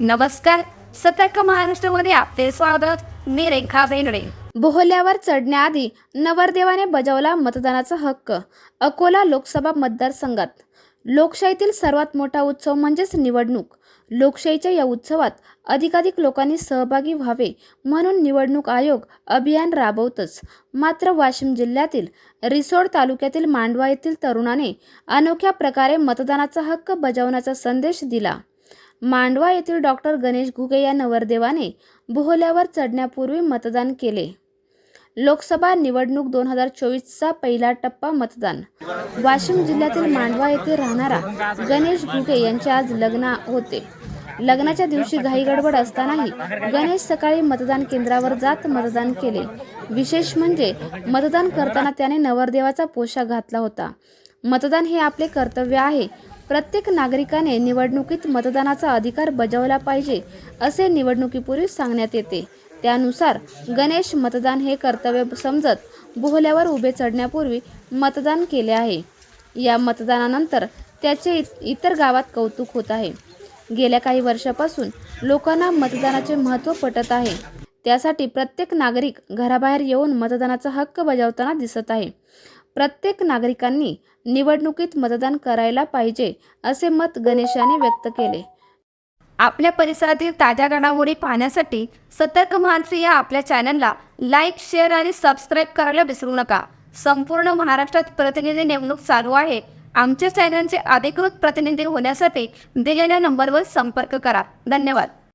नमस्कार. सतर्क महाराष्ट्रामध्ये आपले स्वागत. मी रेखा बेंगडे बोहल्यावर चढण्याआधी नवरदेवाने बजावला मतदानाचा हक्क. अकोला लोकसभा मतदारसंघात. लोकशाहीतील सर्वात मोठा उत्सव म्हणजेच निवडणूक. लोकशाहीच्या या उत्सवात अधिकाधिक लोकांनी सहभागी व्हावे म्हणून निवडणूक आयोग अभियान राबवतच. मात्र वाशिम जिल्ह्यातील रिसोड तालुक्यातील मांडवा येथील तरुणाने अनोख्या प्रकारे मतदानाचा हक्क बजावण्याचा संदेश दिला. मांडवा येथील डॉक्टर गणेश घुगे या नवरदेवाने बोहल्यावर चढण्यापूर्वी मतदान केले. लोकसभा निवडणूक दोन हजार चोवीसचा पहिला टप्पा मतदान. वाशिम जिल्ह्यातील मांडवा येथे राहणारा गणेश घुगे यांचे आज लग्न होते. लग्नाच्या दिवशी घाईगडबड असतानाही गणेश सकाळी मतदान केंद्रावर जात मतदान केले. विशेष म्हणजे मतदान करताना त्याने नवरदेवाचा पोशाख घातला होता. मतदान हे आपले कर्तव्य आहे प्रत्येक नागरिकाने निवडणुकीत मतदानाचा अधिकार बजावला पाहिजे असे निवडणुकीपूर्वी सांगण्यात येते. त्यानुसार गणेश मतदान हे कर्तव्य समजत बोहल्यावर उभे चढण्यापूर्वी मतदान केले आहे. या मतदानानंतर त्याचे इतर गावात कौतुक होत आहे. गेल्या काही वर्षापासून लोकांना मतदानाचे महत्त्व पटत आहे. त्यासाठी प्रत्येक नागरिक घराबाहेर येऊन मतदानाचा हक्क बजावताना दिसत आहे. प्रत्येक नागरिकांनी निवडणुकीत मतदान करायला पाहिजे असे मत गणेशाने व्यक्त केले. आपल्या परिसरातील ताज्या घडामोडी पाहण्यासाठी सतर्क मानसी या आपल्या चॅनलला लाईक शेअर आणि सबस्क्राईब करायला विसरू नका. संपूर्ण महाराष्ट्रात प्रतिनिधी नेमणूक चालू आहे. आमच्या चॅनलचे अधिकृत प्रतिनिधी होण्यासाठी दिलेल्या नंबरवर संपर्क करा. धन्यवाद.